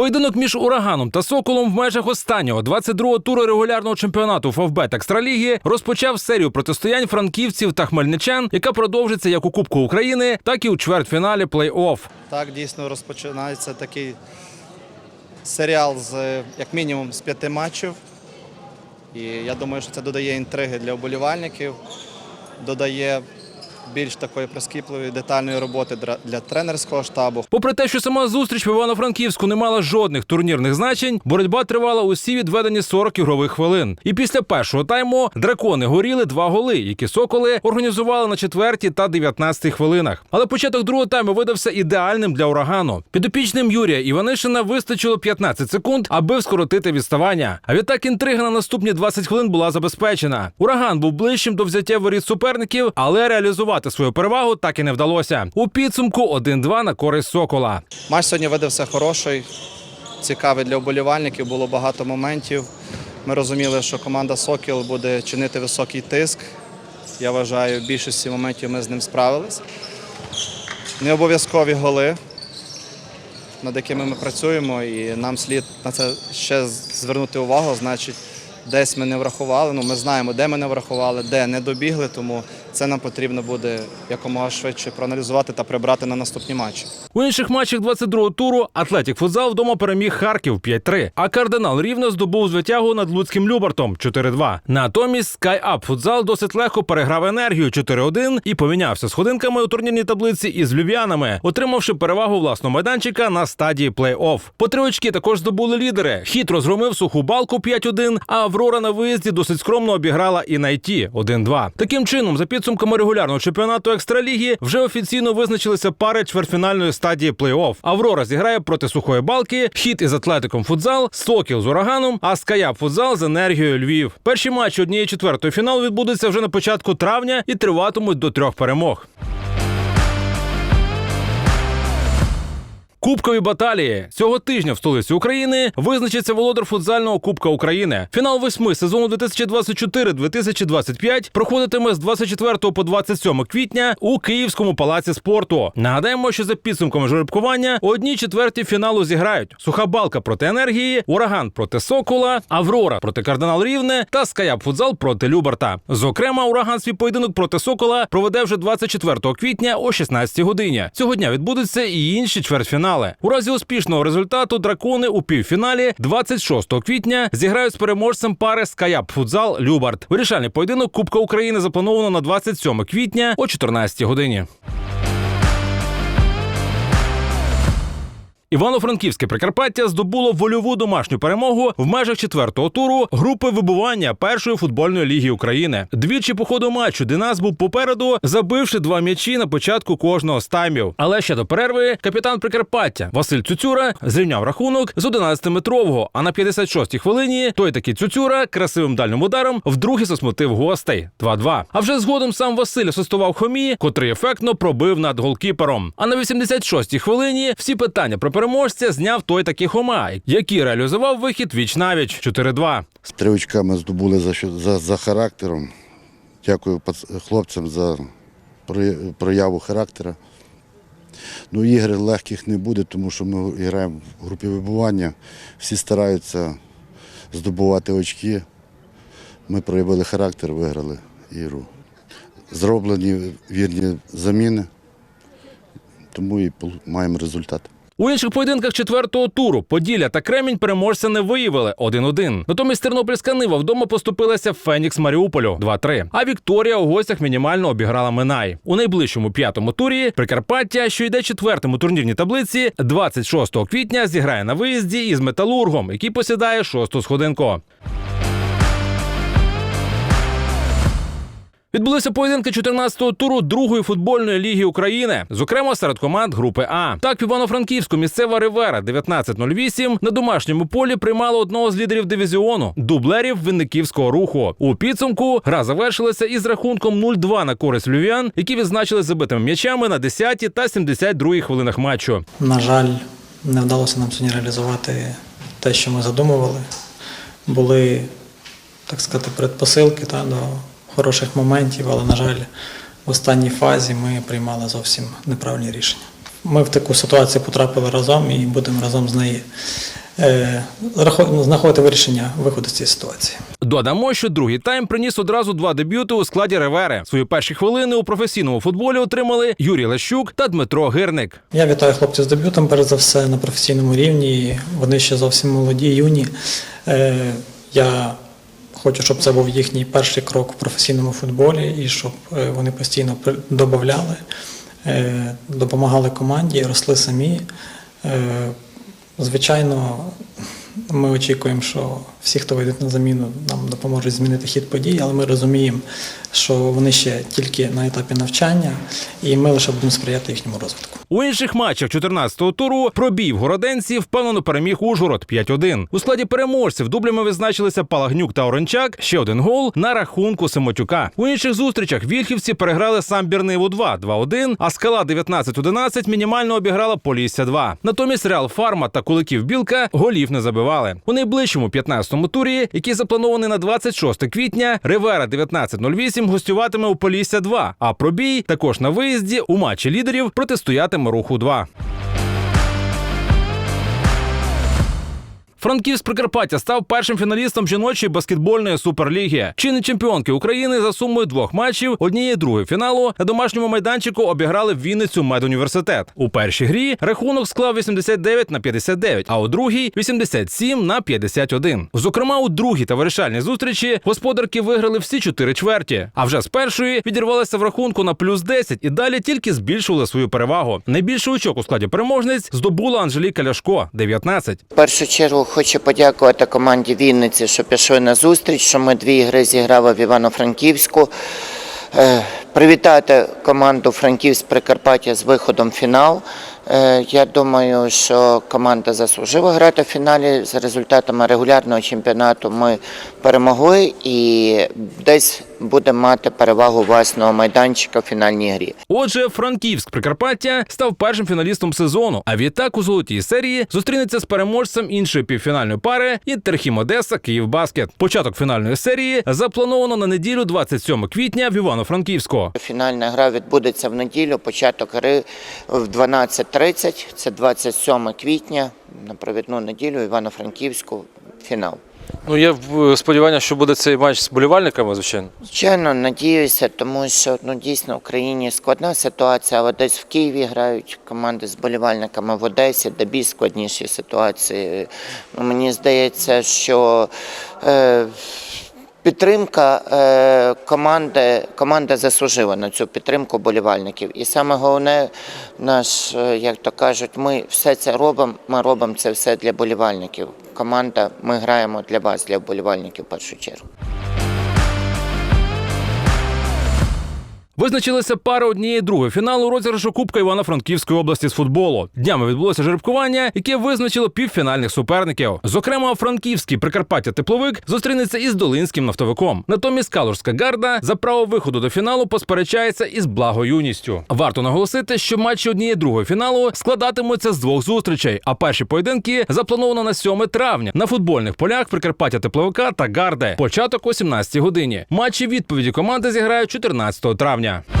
Поєдинок між ураганом та соколом в межах останнього 22-го туру регулярного чемпіонату Фавбет Екстраліги розпочав серію протистоянь франківців та хмельничан, яка продовжиться як у Кубку України, так і у чвертьфіналі плей-офф. Так, дійсно розпочинається такий серіал з як мінімум з п'яти матчів. І я думаю, що це додає інтриги для вболівальників, додає більш такої прискіпливої детальної роботи для тренерського штабу. Попри те, що сама зустріч в Івано-Франківську не мала жодних турнірних значень, боротьба тривала усі відведені 40 ігрових хвилин. І після першого тайму дракони горіли два голи, які соколи організували на четвертій та 19 хвилинах. Але початок другого тайму видався ідеальним для урагану. Підопічним Юрія Іванишина вистачило 15 секунд, аби скоротити відставання. А відтак інтрига на наступні 20 хвилин була забезпечена. Ураган був ближчим до взяття воріт суперників, але реалізувати свою перевагу так і не вдалося. У підсумку 1-2 на користь сокола. Матч сьогодні видався хороший, цікавий для вболівальників, було багато моментів. Ми розуміли, що команда Сокіл буде чинити високий тиск. Я вважаю, в більшості моментів ми з ним справились. Не обов'язкові голи, над якими ми працюємо, і нам слід на це ще звернути увагу. Значить, десь ми не врахували. Ну, ми знаємо, де ми не врахували, де не добігли, тому це нам потрібно буде якомога швидше проаналізувати та прибрати на наступні матчі. У інших матчах 22-го туру Атлетік Футзал вдома переміг Харків 5-3, а кардинал рівно здобув звитягу над Луцьким Любартом 4-2. Натомість Up Футзал досить легко переграв енергію 4-1 і помінявся сходинками у турнірній таблиці із львів'янами, отримавши перевагу власного майданчика на стадії плей-офф. По три очки також здобули лідери. Хід розгромив суху балку 5-1, а Аврора на виїзді досить скромно обіграла і найті 1-2. Таким чином, за підсумками регулярного чемпіонату екстраліги, вже офіційно визначилися пари чвертьфінальної стадії плей-офф. Аврора зіграє проти сухої балки, хід із атлетиком футзал, Сокіл з ураганом, а Скаяп футзал з енергією Львів. Перші матчі однієї четвертої фіналу відбудуться вже на початку травня і триватимуть до трьох перемог. Кубкові баталії цього тижня в столиці України визначиться володар футзального Кубка України. Фінал восьми сезону 2024-2025 проходитиме з 24 по 27 квітня у Київському палаці спорту. Нагадаємо, що за підсумками жеребкування одні четверті фіналу зіграють суха балка проти енергії, ураган проти Сокола, Аврора проти Кардинал Рівне та Скаяп футзал проти Люберта. Зокрема, ураган свій поєдинок проти Сокола проведе вже 24 квітня о 16 годині. Цього дня відбудуться і інші чвертьфінали. У разі успішного результату дракони у півфіналі 26 квітня зіграють з переможцем пари Скаяп футзал Любарт. Вирішальний поєдинок Кубка України заплановано на 27 квітня о 14 годині. Івано-Франківське Прикарпаття здобуло вольову домашню перемогу в межах четвертого туру групи вибування першої футбольної ліги України. Двічі по ходу матчу Динас був попереду, забивши два м'ячі на початку кожного з таймів. Але ще до перерви капітан Прикарпаття Василь Цюцюра зрівняв рахунок з 11-метрового. А на 56-й хвилині той таки Цюцюра красивим дальним ударом вдруге засмутив гостей 2-2. А вже згодом сам Василь асистував Хомі, котрий ефектно пробив над голкіпером. А на 86-й хвилині всі питання про переможця зняв той таки Хома, який реалізував вихід віч навіч 4-2. Три очка ми здобули за, за, за характером. Дякую хлопцям за прояву характера. Ну, ігри легких не буде, тому що ми граємо в групі вибування. Всі стараються здобувати очки. Ми проявили характер, виграли ігру. Зроблені вірні заміни, тому і маємо результат. У інших поєдинках четвертого туру Поділля та Кремінь переможця не виявили 1-1. Натомість Тернопільська Нива вдома поступилася Фенікс Маріуполю 2-3. А Вікторія у гостях мінімально обіграла Минай. У найближчому п'ятому турі Прикарпаття, що йде четвертим у турнірній таблиці, 26 квітня зіграє на виїзді із металургом, який посідає шосту сходинку. Відбулися поєдинки 14-го туру другої футбольної ліги України, зокрема серед команд групи А. Так, в Івано-Франківську місцева Ривера 1908 на домашньому полі приймала одного з лідерів дивізіону дублерів Винниківського руху. У підсумку гра завершилася із рахунком 0-2 на користь львів'ян, які відзначили забитими м'ячами на 10 та 72 хвилинах матчу. На жаль, не вдалося нам сьогодні реалізувати те, що ми задумували. Були, так сказати, предпосилки та, до хороших моментів, але, на жаль, в останній фазі ми приймали зовсім неправильні рішення. ми в таку ситуацію потрапили разом і будемо разом з неї е, знаходити вирішення виходу з цієї ситуації. Додамо, що другий тайм приніс одразу два дебюти у складі Ревери. Свої перші хвилини у професійному футболі отримали Юрій Лещук та Дмитро Гирник. Я вітаю хлопців з дебютом, перш за все, на професійному рівні. Вони ще зовсім молоді, юні. Е, я хочу, щоб це був їхній перший крок в професійному футболі і щоб е, вони постійно додавали, е, допомагали команді, росли самі. Е, звичайно, ми очікуємо, що всі, хто вийдуть на заміну, нам допоможуть змінити хід подій, але ми розуміємо, що вони ще тільки на етапі навчання, і ми лише будемо сприяти їхньому розвитку. У інших матчах 14-го туру пробій в городенці впевнено переміг Ужгород 5-1. У складі переможців дублями визначилися Палагнюк та Орончак. Ще один гол на рахунку Семотюка. У інших зустрічах вільхівці переграли сам Бірниву 2 2-1, а скала 19-11 мінімально обіграла Полісся 2. Натомість Реал Фарма та Куликів Білка голів не забивали. У найближчому 15-му турі, який запланований на 26 квітня, Ривера 19-08 гостюватиме у Полісся 2, а пробій також на виїзді у матчі лідерів протистоятиме руху 2. Франківськ Прикарпаття став першим фіналістом жіночої баскетбольної суперліги. Чинні чемпіонки України за сумою двох матчів однієї другої фіналу на домашньому майданчику обіграли Вінницю медуніверситет. У першій грі рахунок склав 89 на 59, а у другій 87 на 51. Зокрема, у другій та вирішальній зустрічі господарки виграли всі чотири чверті. А вже з першої відірвалися в рахунку на плюс 10 і далі тільки збільшували свою перевагу. Найбільший очок у складі переможниць здобула Анжеліка Ляшко 19. В першу чергу хочу подякувати команді Вінниці, що пішли на зустріч, що ми дві ігри зіграли в Івано-Франківську. Е, Привітати команду Франківськ Прикарпаття з виходом в фінал. Е, Я думаю, що команда заслужила грати в фіналі. За результатами регулярного чемпіонату ми перемогли і десь будемо мати перевагу власного майданчика в фінальній грі. Отже, Франківськ Прикарпаття став першим фіналістом сезону. А відтак у золотій серії зустрінеться з переможцем іншої півфінальної пари Інтерхім Одеса Київбаскет. Початок фінальної серії заплановано на неділю 27 квітня в Івано-Франківську. Фінальна гра відбудеться в неділю, початок гри в 12.30, це 27 квітня, на провідну неділю Івано-Франківську, фінал. Ну, є сподівання, що буде цей матч з болівальниками, звичайно. Звичайно, надіюся, тому що ну, дійсно в Україні складна ситуація, але десь в Києві грають команди з болівальниками в Одесі, де більш складніші ситуації. Ну, мені здається, що е, підтримка е, команди, команда заслужила на цю підтримку болівальників. І саме головне, наш, е, як то кажуть, ми все це робимо, ми робимо це все для болівальників. Команда, ми граємо для вас, для болівальників в першу чергу. Визначилися пари однієї другої фіналу розіграшу Кубка Івано-Франківської області з футболу. Днями відбулося жеребкування, яке визначило півфінальних суперників. Зокрема, франківський Прикарпаття Тепловик зустрінеться із Долинським нафтовиком. Натомість Калужська гарда за право виходу до фіналу посперечається із благоюністю. Варто наголосити, що матчі однієї другої фіналу складатимуться з двох зустрічей. А перші поєдинки заплановано на 7 травня на футбольних полях Прикарпаття Тепловика та Гарди. Початок о 17 годині. Матчі відповіді команди зіграють 14 травня. Yeah.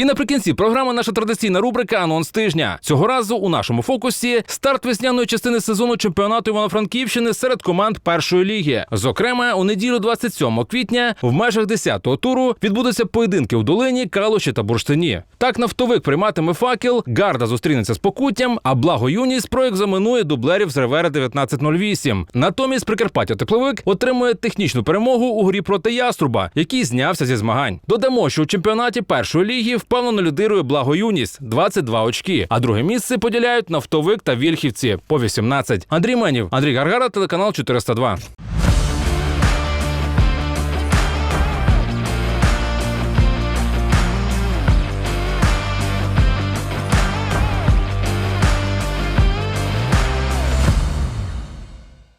І наприкінці програми наша традиційна рубрика Анонс тижня. Цього разу у нашому фокусі старт весняної частини сезону чемпіонату Івано-Франківщини серед команд першої ліги. Зокрема, у неділю 27 квітня в межах 10-го туру відбудуться поєдинки у Долині, Калуші та Бурштині. Так нафтовик прийматиме факел, Гарда зустрінеться з покуттям, а благо юність проекзаменує дублерів з Ревери 1908. Натомість Прикарпаття Тепловик отримує технічну перемогу у грі проти Яструба, який знявся зі змагань. Додамо, що у чемпіонаті першої ліги впевнено лідирує благо юність 22 очки, а друге місце поділяють нафтовик та вільхівці по 18. Андрій Менів, Андрій Гаргара, телеканал 402.